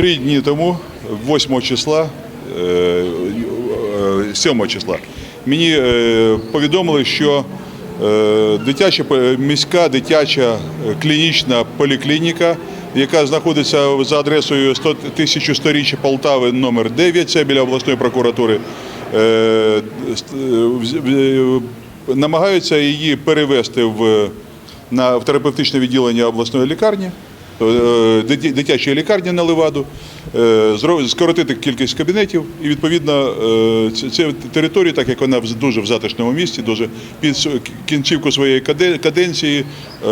Три дні тому, 8 числа, е, е, 7 числа, мені е, повідомили, що е, дитяча міська дитяча е, клінічна поліклініка, яка знаходиться за адресою 100 1100 Полтави номер 9, це біля обласної прокуратури, е, е, е, намагаються її перевести в, на, в терапевтичне відділення обласної лікарні. Е, дитя- дитячої лікарні на Леваду, е, скоротити кількість кабінетів і відповідно е, це територія, так як вона дуже в затишному місці, дуже під кінцівку своєї каденції е,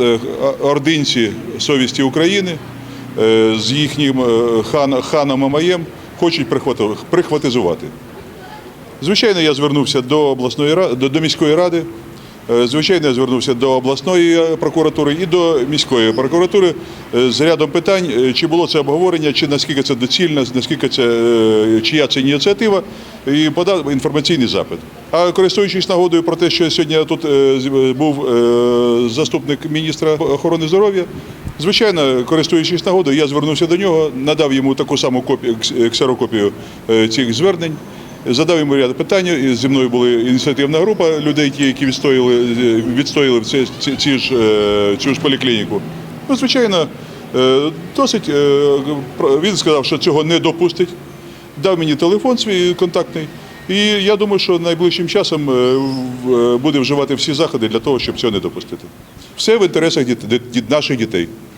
е, ординці совісті України е, з їхнім е, ханом Мамаєм хочуть прихвати- прихватизувати. Звичайно, я звернувся до обласної ра- до, до міської ради. Е, Звичайно, я звернувся до обласної е, прокуратури і до міської прокуратури е, з рядом питань, чи було це обговорення, чи наскільки це доцільно, наскільки це чия це ініціатива, і подав інформаційний запит. А користуючись нагодою про те, що сьогодні тут був заступник міністра охорони здоров'я, звичайно, користуючись нагодою, я звернувся до нього, надав йому таку саму копію, ксерокопію цих звернень. Задав йому ряд питань. і Зі мною була ініціативна група людей, ті, які відстояли, відстояли ці, ці, ці ж, е, цю ж поліклініку. Ну, звичайно, е, досить е, він сказав, що цього не допустить. Дав мені телефон свій контактний. І я думаю, що найближчим часом буде вживати всі заходи для того, щоб цього не допустити. Все в інтересах діт- наших дітей.